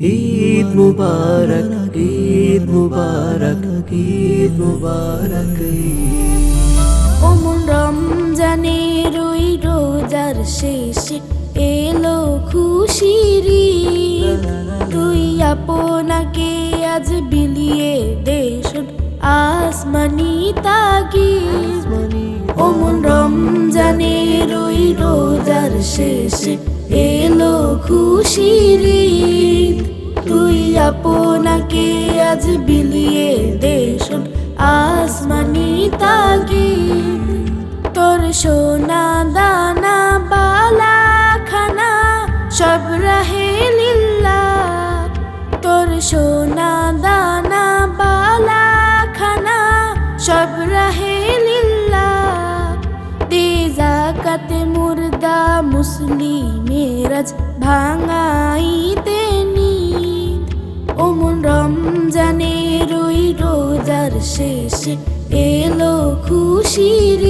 ঈদ মুবারক ঈদ মুবারক ঈদ মুবারক ওমন রমজানের ওই রোজার শেষে এলো খুশির। তুই আপনাকে আজ বিলিয়ে দেশন আসমানি তাগিদ ওমন রমজানের ওই রোজার শেষে এলো খুশির আজ বিলিয়ে দেশন আসমানি তাগিদ তোর সোনা দানা বালা খানা সব রাহে লিল্লা তোর সোনা দানা বালা খানা সব রাহে লিল্লা দে জাকাতে মুর্দা মুসলিমেরাজ ভাঙাইতে ওমন রমজানের ওই রোজার শেষে এলো খুশির।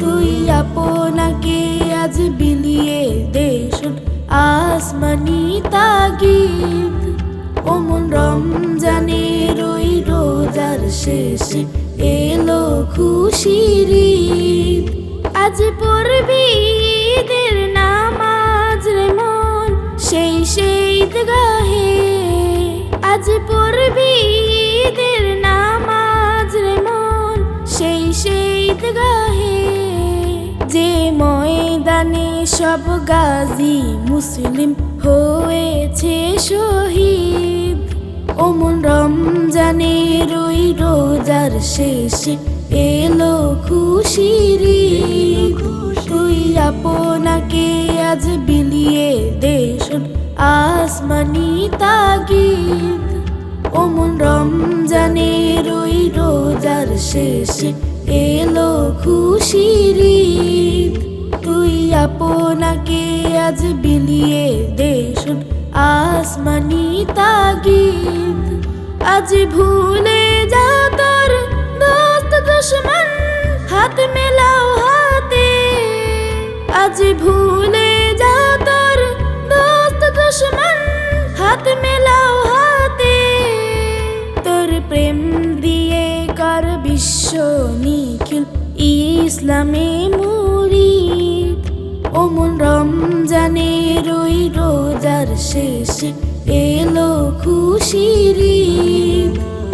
তুই আপনাকে আজ বিলিয়ে দেশন আসমানি তাগিদ ওমন রমজানের ওই রোজার শেষে এলো খুশির। আজ যে ময়দানে সব গাজী মুসলিম হয়েছে শহীদ ওমন রমজানের ওই রোজার শেষে এলো খুশির। তুই আপনাকে আজ বিলিয়ে দেশন আসমানি তাগিদ ওমন রমজানের ওই রোজার শেষে এলো খুশির। তুই আপনাকে আজ বিলিয়ে দেশন আসমানি তাগিদ। আজ ভুলে যা তোর দোস্ত দুশ্মন, হাত মেলাও হাতে। আজ ভুলে যা তোর দোস্ত দুশ্মন, হাত মেলাও হাতে। তোর প্রেম দিয়ে নিখিল ইসলামে মুরিদ ওমন রমজানের ওই রোজার শেষে এলো খুশির।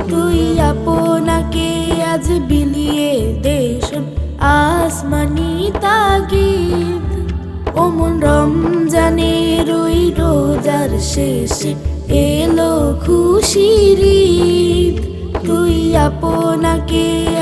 তুই আপনাকে আজ বিলিয়ে দেশন আসমানি তাগিদ ওমন রমজানের ওই রোজার শেষে এলো খুশির। তুই আপনাকে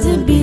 to be